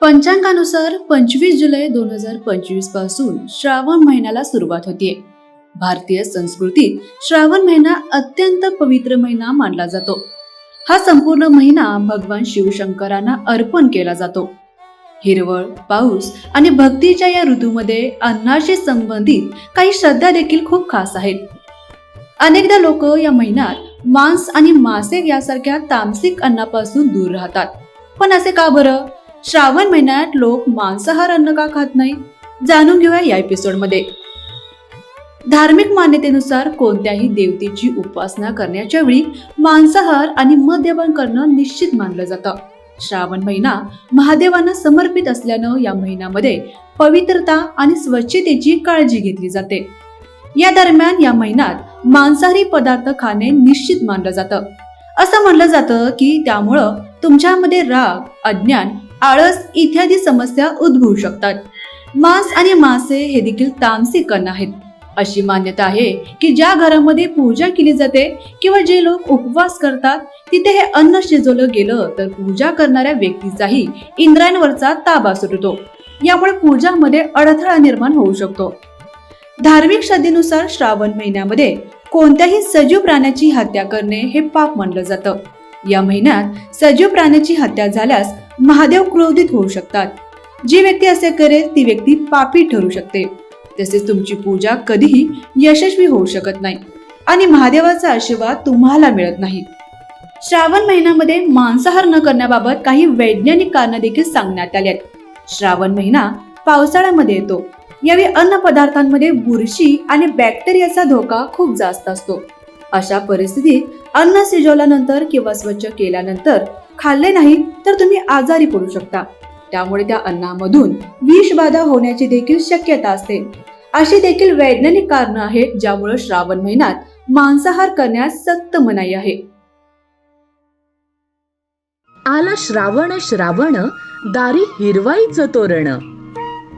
पंचांगानुसार पंचवीस जुलै दोन हजार पंचवीसपासून श्रावण महिन्याला सुरुवात होते. भारतीय संस्कृतीत श्रावण महिना अत्यंत पवित्र महिना मानला जातो. हा संपूर्ण महिना भगवान शिवशंकरांना अर्पण केला जातो. हिरवळ पाऊस आणि भक्तीच्या या ऋतूमध्ये अन्नाशी संबंधित काही श्रद्धा देखील खूप खास आहेत. अनेकदा लोक या महिन्यात मांस आणि मासे यासारख्या तामसिक अन्नापासून दूर राहतात. पण असे का बरं? श्रावण महिन्यात लोक मांसाहार अन्न का खात नाही? जाणून घेऊया या एपिसोडमध्ये. धार्मिक मान्यतेनुसार कोणत्याही देवतेची उपासना करण्याच्या वेळी मांसाहार आणि मद्यपान करणं निश्चित मानलं जातं. श्रावण महिना महादेवांना समर्पित असल्यानं या महिन्यामध्ये पवित्रता आणि स्वच्छतेची काळजी घेतली जाते. या दरम्यान या महिन्यात मांसाहारी पदार्थ खाणे निश्चित मानलं जातं. असं म्हणलं जातं की त्यामुळं तुमच्यामध्ये राग अज्ञान आळस इत्यादी समस्या उद्भवू शकतात. मांस आणि मासे हे देखील तामसिक अन्न आहेत. अशी मान्यता आहे की ज्या घरामध्ये पूजा केली जाते किंवा जे लोक उपवास करतात तिथे हे अन्न शिजवलं गेलं तर पूजा करणाऱ्या व्यक्तीचाही इंद्रायणवरचा ताबा सुटतो. यामुळे पूजामध्ये अडथळा निर्माण होऊ शकतो. धार्मिक श्रद्धेनुसार श्रावण महिन्यामध्ये कोणत्याही सजीव प्राण्याची हत्या करणे हे पाप मानलं जातं. या महिन्यात सजीव प्राण्याची हत्या झाल्यास महादेव क्रोधित होऊ शकतात. जी व्यक्ती असे करेल ती व्यक्ती पापी ठरू शकते. तसेच तुमची पूजा कधीही यशस्वी होऊ शकत नाही आणि महादेवाचा आशीर्वाद तुम्हाला मिळत नाही. श्रावण महिन्यामध्ये मांसाहार न करण्याबाबत काही वैज्ञानिक कारण देखील सांगण्यात आली आहेत. श्रावण महिना पावसाळ्यामध्ये येतो. यावेळी अन्न पदार्थांमध्ये बुरशी आणि बॅक्टेरियाचा धोका खूप जास्त असतो. अशा परिस्थितीत अन्न शिजवल्यानंतर किंवा स्वच्छ केल्यानंतर खाल्ले नाही तर तुम्ही आजारी पडू शकता. त्यामुळे त्या अन्नामधून विषबाधा होण्याची देखील शक्यता असते. अशी देखील वैज्ञानिक कारणं आहेत ज्यामुळे श्रावण महिन्यात मांसाहार करण्यास सक्त मनाई आहे. आला श्रावण श्रावण दारी हिरवाईचं तोरण.